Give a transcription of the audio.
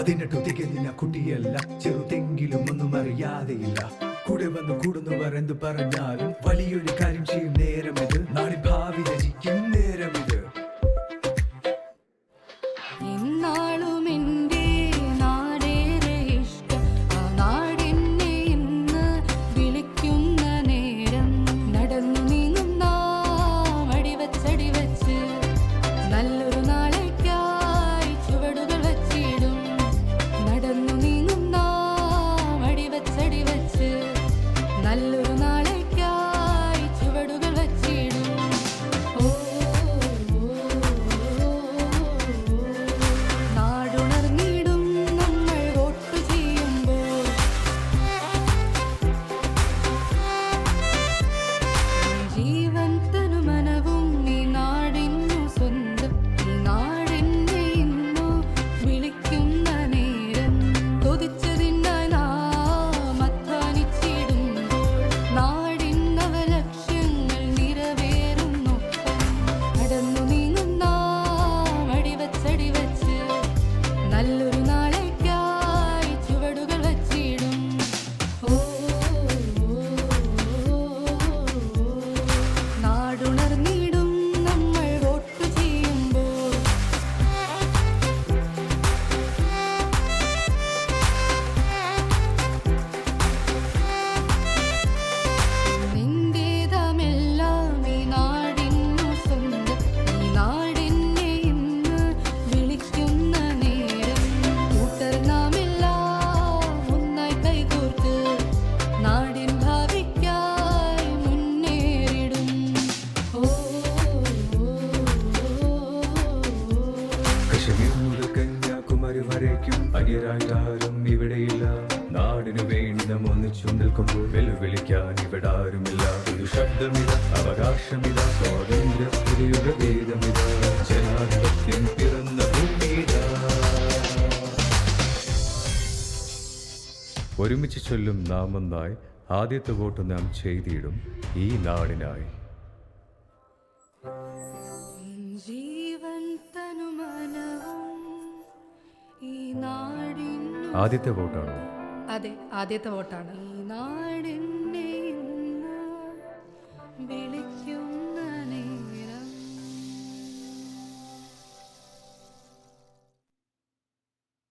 പതിനെട്ടു തികഞ്ഞില്ല കുട്ടിയല്ല ചെറുതെങ്കിലും ഒന്നും അറിയാതെയില്ല. കൂടെ വന്ന് കൂടുന്നവർ എന്ത് പറഞ്ഞാലും വലിയൊരു കാര്യം ചെയ്യും നേരമിത് malheur. വരയ്ക്കും ഇവിടെയില്ല. നാടിനു വേണ്ടി നാം ഒന്നിച്ചു നിൽക്കുമ്പോൾ വെല്ലുവിളിക്കാൻ ഇവിടെ ആരുമില്ല ഒരു ശബ്ദമിത അവകാശമിത സ്വാതന്ത്ര്യ വേദമിത ജനാധിപത്യം പിറന്ന ഒരുമിച്ച് ചൊല്ലും നാം ഒന്നായി ആദ്യത്തെ വോട്ട് നാം ചെയ്തിടും ഈ നാടിനായി. ജീവൻ തനുമനവും ഈ നാടിന്നു ആദ്യത്തെ വോട്ടാണോ? അതെ ആദ്യത്തെ വോട്ടാണ്.